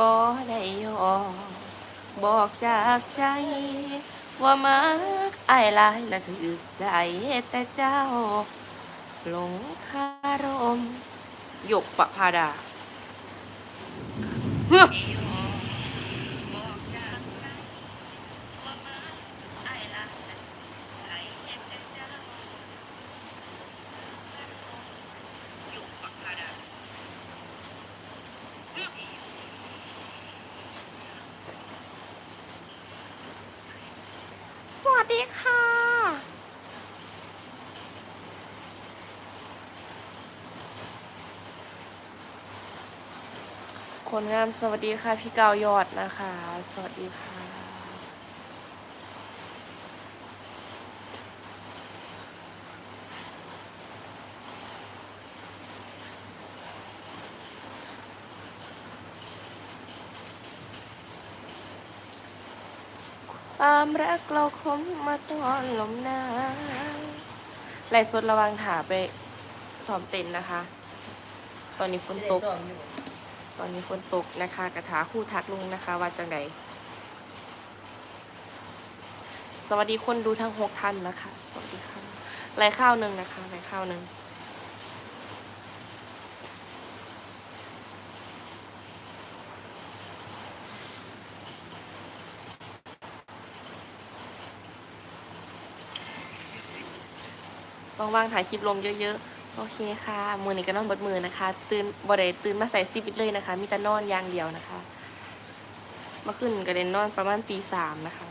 บ่ได้ยอมบอกจากใจ ว่ามักอายหลายและถือใจแต่เจ้า หลงคารมหยกปะพาดาเฮ้อสวัสดี ค่ะ คนงามสวัสดีค่ะ พี่เกายอดนะคะ สวัสดีค่ะ ความรักเราคงมาตอนลมหนาวไล่สดระวังถาไปซ้อมเต้นนะคะ ตอนนี้ฝนตก ตอนนี้ฝนตกนะคะกระถาคู่ทักลุงนะคะว่าจังไดสวัสดีคนดูทั้งหกท่านนะคะ สวัสดีค่ะไล่ข้าวหนึ่งนะคะไล่ข้าวหนึ่ง ว่างๆถ่ายคลิปลงเยอะๆ โอเคค่ะ มือนี่ก็นอนบดมือนะคะ ตื่นบ่ได้ตื่นมาใส่ซิปเลยนะคะ มีแต่นอนอย่างเดียวนะคะเมาขึ้นก็เด่นนอนประมาณตีสามนะคะ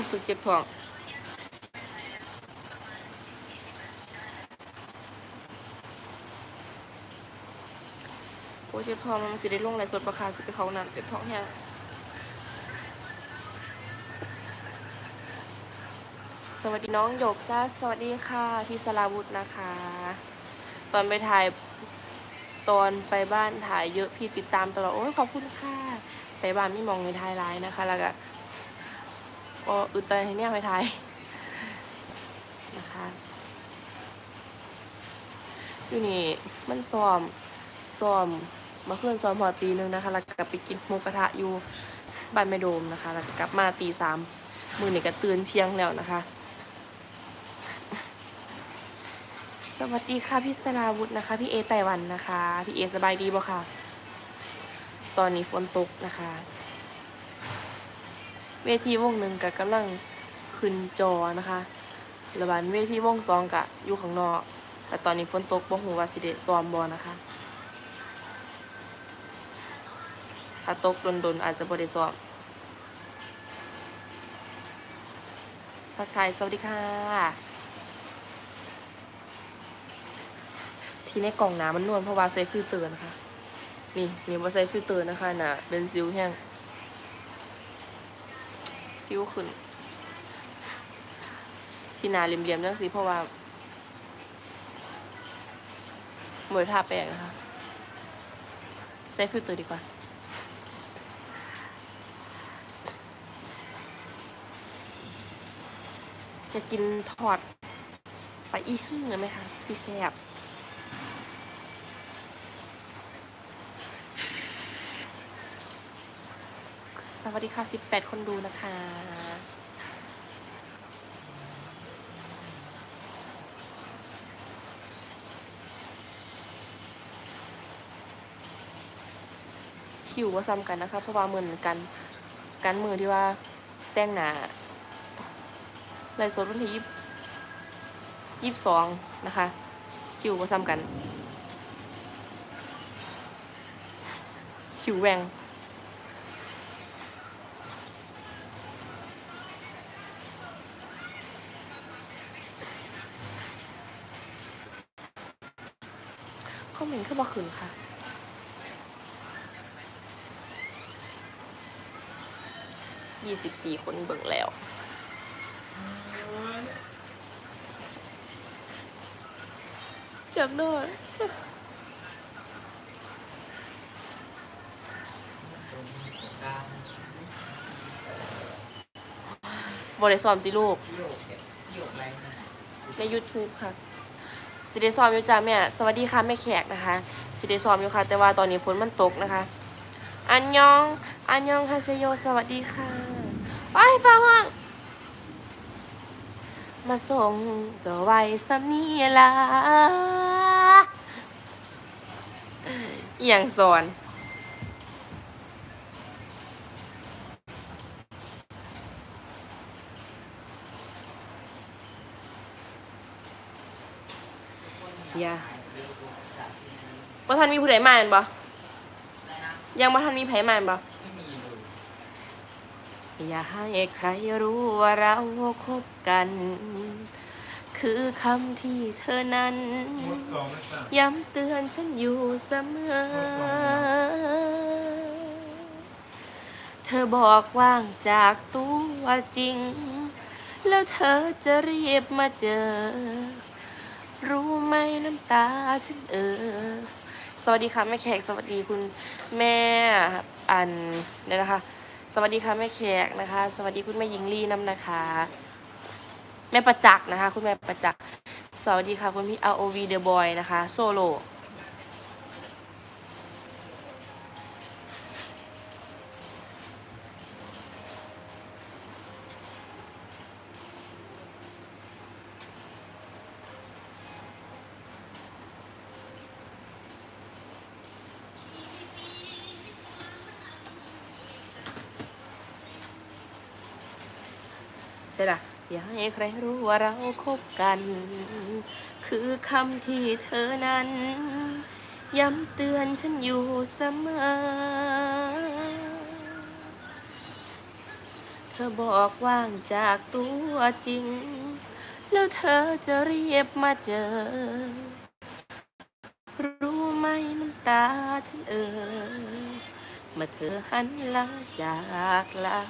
รู้สึกเจ็บท้องโอ้เจ็บท้องมันสิได้ลงไหลสดประคาสิไปเขาน้ำเจ็บท้องแห้งสวัสดีน้องหยกจ้าสวัสดีค่ะพี่สลาวุธนะคะ ตอนไปถ่ายตอนไปบ้านถ่ายเยอะพี่ติดตามตลอดโอ้ยขอบคุณค่ะไปบ้านไม่มองในถ่ายไลน์นะคะ แล้วก็ ก็อึดใจให้เนี่ยไปถ่ายนะคะอยู่นี่มันซ้อมซ้อมมาขึ้นซ้อมพอตีหนึงนะคะ แล้วกลับไปกินหมูกระทะอยู่บ้านแม่โดมนะคะ แล้วกลับมาตีสามมือนี่ก็ตื่นเที่ยงแล้วนะคะ สวัสดีค่ะพี่สราวุธนะคะ พี่เอไต้หวันนะคะ พี่เอสบายดีบ่คะตอนนี้ฝนตกนะคะ เวทีวงหนึ่งก็กำลังขึ้นจอนะคะระบานเวทีวงสองกะอยู่ข้างนอก แต่ตอนนี้ฝนตกบ่ฮู้ว่าสิได้ซ้อมบ่นะคะ ถ้าตกโดนๆอาจจะบ่ได้ซ้อมทักทายสวัสดีค่ะ ที่ในกล่องน้ำมันนวลเพราะว่าใส่ฟิลเตอร์นะคะ นี่นี่ว่าใส่ฟิลเตอร์นะคะน่ะเป็นซิวแห้ง ซิ้วขึ้น ที่หนาเหลี่ยมๆจังสิเพราะว่าหมวยทาแป้งนะคะ ใส่ฟิลเตอร์ดีกว่าจะกินทอดไปอีหึ่งเลยไหมคะสีแซบ สวัสดีค่ะ 18 คนดูนะคะ คิวว่าซ้ำกันนะคะ เพราะว่าเหมือนกันกันมือที่ว่าแต่งหนาไลฟ์สดวันที่ยี่ยี่สิบสองนะคะ คิวว่าซ้ำกัน คิวแหวง อมเมนต์ขึ้นมาขึ้นค่ะยี่สิบสี่คนเบิ่งแล้ว อยากได้บริสอมติลูกโยกเนี่ยโยกอะไรนะใน YouTube ค่ะ สิเดซอมอยู่จ้าแม่ สวัสดีค่ะแม่แขกนะคะสิเดซอมอยู่ค่ะ แต่ว่าตอนนี้ฝนมันตกนะคะ อันยอง อันยองฮาเซโย สวัสดีค่ะไอ้ฟ้าห้องมาส่งเจะไว้สำนีละอย่างสอน ย่าบ่ทันมีผู้ใดมาแม่นบ่อยังบ่ทันมีไผมาแม่นบ่อย่าให้ใครรู้ว่าเราคบกัน คือคำที่เธอนั้น ย้ำเตือนฉันอยู่เสมอ เธอบอกว่างจากตัวจริง แล้วเธอจะรีบมาเจอ รู้ไหมน้ำตาฉันเออ สวัสดีค่ะแม่แขก สวัสดีคุณแม่อันเนี่ยนะคะ สวัสดีค่ะแม่แขกนะคะ สวัสดีคุณแม่หญิงลี่น้ำนะคะ แม่ประจักษ์นะคะ คุณแม่ประจักษ์ สวัสดีค่ะคุณพี่ ROV The Boy นะคะ โซโล ช่ละอย่าให้ใครรู้ว่าเราคบกัน คือคำที่เธอนั้น ย้ำเตือนฉันอยู่เสมอ เธอบอกว่างจากตัวจริง แล้วเธอจะเรียบมาเจอ รู้ไหมน้ำตาฉันเอ่ยเมื่อเธอหันหลังจากลา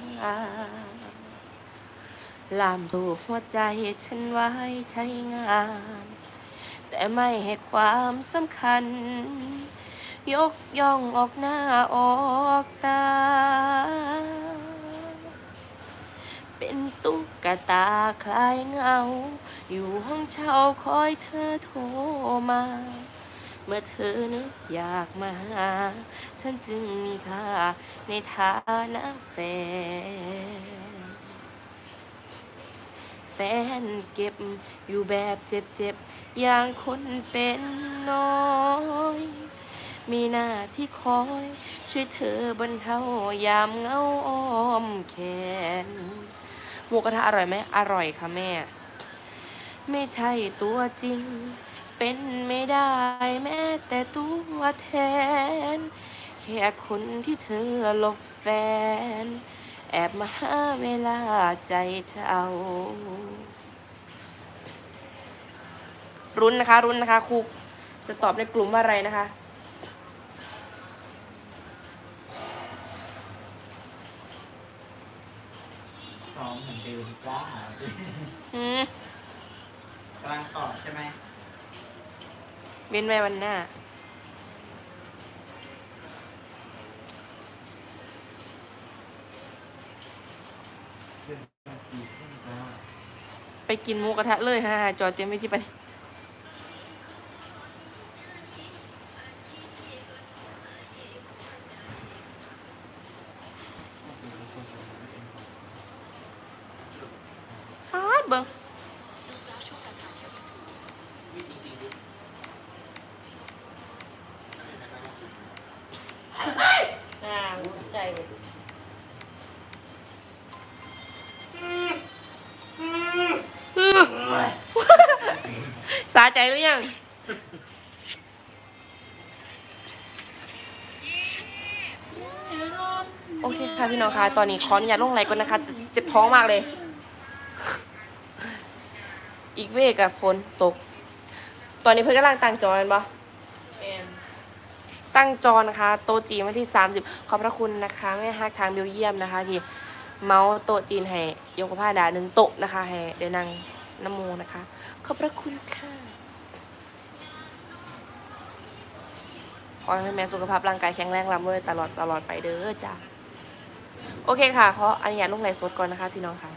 ลามสู่หัวใจฉันไว้ใช้งาน แต่ไม่ให้ความสำคัญ ยกย่องออกหน้าออกตา เป็นตุ๊กตาคลายเงา อยู่ห้องเช่าคอยเธอโทรมา เมื่อเธอนึกอยากมาหา ฉันจึงมีค่าในฐานะแฟน แฟนเก็บอยู่แบบเจ็บๆ อย่างคนเป็นน้อย มีหน้าที่คอย ช่วยเธอบรรเทายามเงาอ้อมแขนหมูกระทะอร่อยไหมอร่อยค่ะแม่ ไม่ใช่ตัวจริง เป็นไม่ได้แม้แต่ตัวแทน แค่คนที่เธอหลบแฟน แอบมาหาเวลาใจเช่ารุ้นนะคะรุ้นนะคะครูจะตอบในกลุ่มว่าอะไรนะคะสองเหมือนเดิมจ้าอืมกำลังตอบใช่ไหม เว้นไว้วันหน้า เจ็ดแปดสี่ขึ้นจ้า ไปกินหมูกระทะเลยฮ่าจอเต็มไปที่ไปเบิงอ่าใจ ใจหรือยังโอเคค่ะพี่น้องคะตอนนี้ขออนุญาตลงไลน์ก่อนนะคะเจ็บเจ็บท้องมากเลย อีกเวกับฝนตก ตอนนี้เพื่อนกำลังต่างจอกันปะเป็นตั้งจอนะคะ โต๊ะจีนวันที่ 30 ขอบพระคุณนะคะแม่ฮักทางเบลเยียมนะคะ ที่เมาส์โต๊ะจีนให้ยกผ้าดาหนึ่งโต๊ะนะคะให้เดี๋ยวนางน้ำมูนะคะ ขอบพระคุณค่ะ ขอให้แม่สุขภาพร่างกายแข็งแรงร่ำรวยตลอดตลอดไปเด้อจ้าโอเคค่ะขออนุญาตลงไลฟ์สดก่อนนะคะ พี่น้องค่ะ